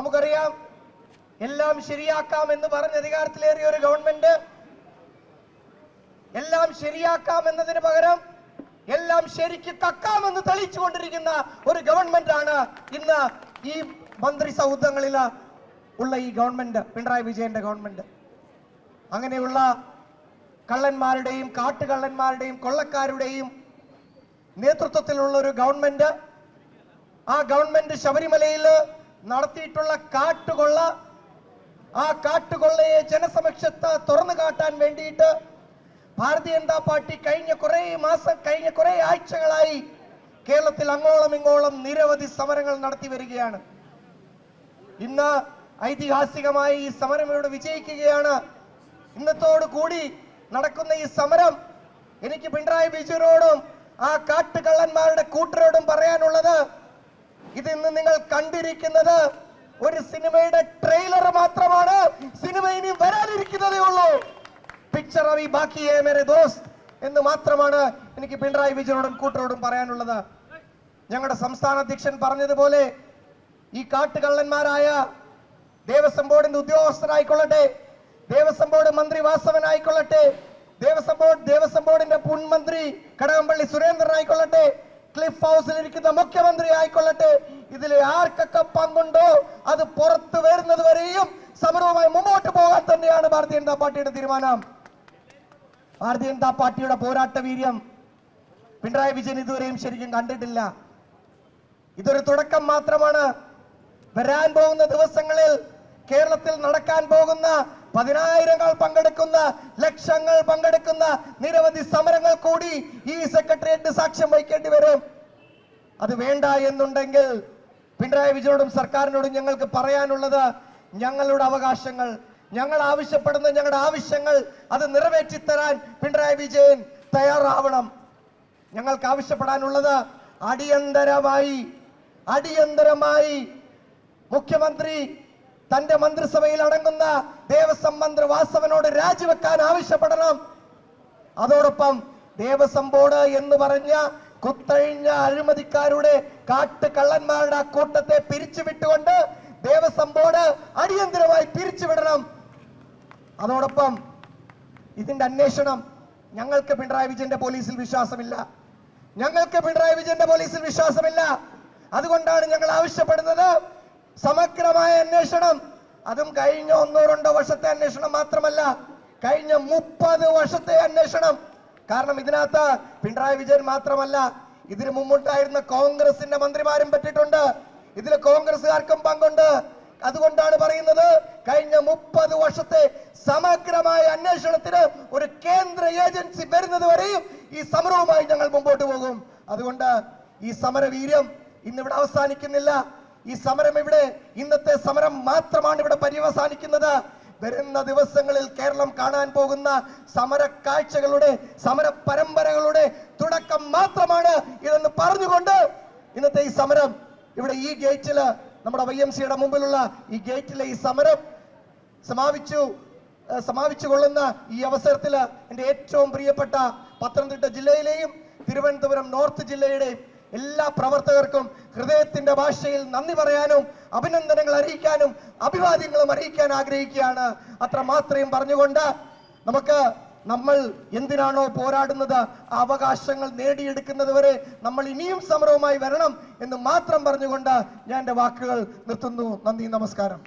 നമുക്കറിയാം എല്ലാം ശരിയാക്കാം എന്ന് പറഞ്ഞ് അധികാരത്തിലേറിയ ഒരു ഗവൺമെന്റ് എല്ലാം ശരിയാക്കാം എന്നതിന് പകരം എല്ലാം ശരിക്ക് കക്കാമെന്ന് തെളിയിച്ചുകൊണ്ടിരിക്കുന്ന ഒരു ഗവൺമെന്റ് ആണ് ഇന്ന് ഈ മന്ത്രി സൗഹൃദങ്ങളിൽ ഉള്ള ഈ ഗവൺമെന്റ് പിണറായി വിജയന്റെ ഗവൺമെന്റ്. അങ്ങനെയുള്ള കള്ളന്മാരുടെയും കാട്ടുകള്ളന്മാരുടെയും കൊള്ളക്കാരുടെയും നേതൃത്വത്തിലുള്ള ഒരു ഗവൺമെന്റ് ആ ഗവൺമെന്റ് ശബരിമലയിൽ നടത്തിയിട്ടുള്ള കാട്ടുകൊള്ള ആ കാട്ടുകൊള്ളയെ ജനസമക്ഷത്ത് തുറന്നു കാട്ടാൻ വേണ്ടിയിട്ട് ഭാരതീയ ജനതാ പാർട്ടി കഴിഞ്ഞ കുറെ മാസം കഴിഞ്ഞ കുറെ ആഴ്ചകളായി കേരളത്തിൽ അങ്ങോളം ഇങ്ങോളം നിരവധി സമരങ്ങൾ നടത്തി വരികയാണ്. ഇന്ന് ഐതിഹാസികമായി ഈ സമരം ഇവിടെ വിജയിക്കുകയാണ്. ഇന്നത്തോടു കൂടി നടക്കുന്ന ഈ സമരം എനിക്ക് പിണറായി വിജയനോടും ആ കാട്ടുകള്ളന്മാരുടെ കൂട്ടരോടും പറയാനുള്ളത് ഇത് ഇന്ന് നിങ്ങൾ കണ്ടിരിക്കുന്നത് ഒരു സിനിമയുടെ ട്രെയിലർ മാത്രമാണ്. സിനിമ ഇനി വരാനിരിക്കുന്നതേ ഉള്ളൂ. പിക്ചർ അവി ബാക്കിയേ മേരെ ദോസ്ത് എന്ന് മാത്രമാണ് എനിക്ക് പിണറായി വിജയനോടും കൂട്ടരോടും പറയാനുള്ളത്. ഞങ്ങളുടെ സംസ്ഥാന അധ്യക്ഷൻ പറഞ്ഞതുപോലെ ഈ കാട്ടുകള്ളന്മാരായ ദേവസ്വം ബോർഡിന്റെ ഉദ്യോഗസ്ഥരായിക്കൊള്ളട്ടെ ദേവസ്വം ബോർഡ് മന്ത്രി വാസവനായിക്കൊള്ളട്ടെ ദേവസ്വം ബോർഡ് ദേവസ്വം ബോർഡിന്റെ മുൻ മന്ത്രി കടകംപള്ളി സുരേന്ദ്രൻ ഹൗസിൽ ഇരിക്കുന്ന മുഖ്യമന്ത്രി ആയിക്കൊള്ളട്ടെ ഇതിൽ ആർക്കൊക്കെ പങ്കുണ്ടോ? അത് പുറത്തു വരുന്നത് വരെയും സമരവുമായി മുമ്പോട്ട് പോകാൻ തന്നെയാണ് ഭാരതീയ ജനതാ പാർട്ടിയുടെ തീരുമാനം. ഭാരതീയ ജനതാ പാർട്ടിയുടെ പോരാട്ട വീര്യം പിണറായി വിജയൻ ഇതുവരെയും ശരിക്കും കണ്ടിട്ടില്ല. ഇതൊരു തുടക്കം മാത്രമാണ്. വരാൻ പോകുന്ന ദിവസങ്ങളിൽ കേരളത്തിൽ നടക്കാൻ പോകുന്ന പതിനായിരങ്ങൾ പങ്കെടുക്കുന്ന ലക്ഷങ്ങൾ പങ്കെടുക്കുന്ന നിരവധി സമരങ്ങൾ കൂടി ഈ സെക്രട്ടേറിയറ്റ് സാക്ഷ്യം വഹിക്കേണ്ടി വരും. അത് വേണ്ട എന്നുണ്ടെങ്കിൽ പിണറായി വിജയനോടും സർക്കാരിനോടും ഞങ്ങൾക്ക് പറയാനുള്ളത് ഞങ്ങളുടെ അവകാശങ്ങൾ ഞങ്ങൾ ആവശ്യപ്പെടുന്ന ഞങ്ങളുടെ ആവശ്യങ്ങൾ അത് നിറവേറ്റി തരാൻ പിണറായി വിജയൻ തയ്യാറാവണം. ഞങ്ങൾക്ക് ആവശ്യപ്പെടാനുള്ളത് അടിയന്തരമായി അടിയന്തരമായി മുഖ്യമന്ത്രി തന്റെ മന്ത്രിസഭയിൽ അടങ്ങുന്ന ദേവസ്വം മന്ത്രി വാസവനോട് രാജിവെക്കാൻ ആവശ്യപ്പെടണം. അതോടൊപ്പം ദേവസ്വം ബോർഡ് എന്ന് പറഞ്ഞ കുത്തഴിഞ്ഞ അഴിമതിക്കാരുടെ കാട്ടുകള്ളന്മാരുടെ ആ കൂട്ടത്തെ പിരിച്ചുവിട്ടുകൊണ്ട് ദേവസ്വം ബോർഡ് അടിയന്തരമായി പിരിച്ചുവിടണം. അതോടൊപ്പം ഇതിന്റെ അന്വേഷണം ഞങ്ങൾക്ക് പിണറായി വിജയന്റെ പോലീസിൽ വിശ്വാസമില്ല. ഞങ്ങൾക്ക് പിണറായി വിജയന്റെ പോലീസിൽ വിശ്വാസമില്ല. അതുകൊണ്ടാണ് ഞങ്ങൾ ആവശ്യപ്പെടുന്നത് സമഗ്രമായ അന്വേഷണം. അതും കഴിഞ്ഞ ഒന്നോ രണ്ടോ വർഷത്തെ അന്വേഷണം മാത്രമല്ല കഴിഞ്ഞ മുപ്പത് വർഷത്തെ അന്വേഷണം കാരണം ഇതിനകത്ത് പിണറായി വിജയൻ മാത്രമല്ല ഇതിന് മുമ്പുണ്ടായിരുന്ന കോൺഗ്രസിന്റെ മന്ത്രിമാരും പറ്റിയിട്ടുണ്ട്. ഇതിൽ കോൺഗ്രസ്സുകാർക്കും പങ്കുണ്ട്. അതുകൊണ്ടാണ് പറയുന്നത് കഴിഞ്ഞ മുപ്പത് വർഷത്തെ സമഗ്രമായ അന്വേഷണത്തിന് ഒരു കേന്ദ്ര ഏജൻസി വരുന്നത് വരെയും ഈ സമരവുമായി ഞങ്ങൾ മുമ്പോട്ട് പോകും. അതുകൊണ്ട് ഈ സമരവീര്യം ഇന്നിവിടെ അവസാനിക്കുന്നില്ല. ഈ സമരം ഇവിടെ ഇന്നത്തെ സമരം മാത്രമാണ് ഇവിടെ പര്യവസാനിക്കുന്നത്. വരുന്ന ദിവസങ്ങളിൽ കേരളം കാണാൻ പോകുന്ന സമര കാഴ്ചകളുടെ സമര പരമ്പരകളുടെ തുടക്കം മാത്രമാണ് ഇതെന്ന് പറഞ്ഞുകൊണ്ട് ഇന്നത്തെ ഈ സമരം. ഇവിടെ ഈ ഗേറ്റിൽ നമ്മുടെ വൈ എം സിയുടെ മുമ്പിലുള്ള ഈ ഗേറ്റിലെ ഈ സമരം സമാപിച്ചു സമാപിച്ചു കൊള്ളുന്ന ഈ അവസരത്തിൽ എന്റെ ഏറ്റവും പ്രിയപ്പെട്ട പത്തനംതിട്ട ജില്ലയിലെയും തിരുവനന്തപുരം നോർത്ത് ജില്ലയുടെയും എല്ലാ പ്രവർത്തകർക്കും ഹൃദയത്തിന്റെ ഭാഷയിൽ നന്ദി പറയാനും അഭിനന്ദനങ്ങൾ അറിയിക്കാനും അഭിവാദ്യങ്ങളും അറിയിക്കാൻ ആഗ്രഹിക്കുകയാണ്. അത്ര മാത്രയും പറഞ്ഞുകൊണ്ട് നമുക്ക് നമ്മൾ എന്തിനാണോ പോരാടുന്നത് അവകാശങ്ങൾ നേടിയെടുക്കുന്നത് വരെ നമ്മൾ ഇനിയും സമരവുമായി വരണം എന്ന് മാത്രം പറഞ്ഞുകൊണ്ട് ഞാൻ എന്റെ വാക്കുകൾ നിർത്തുന്നു. നന്ദി നമസ്കാരം.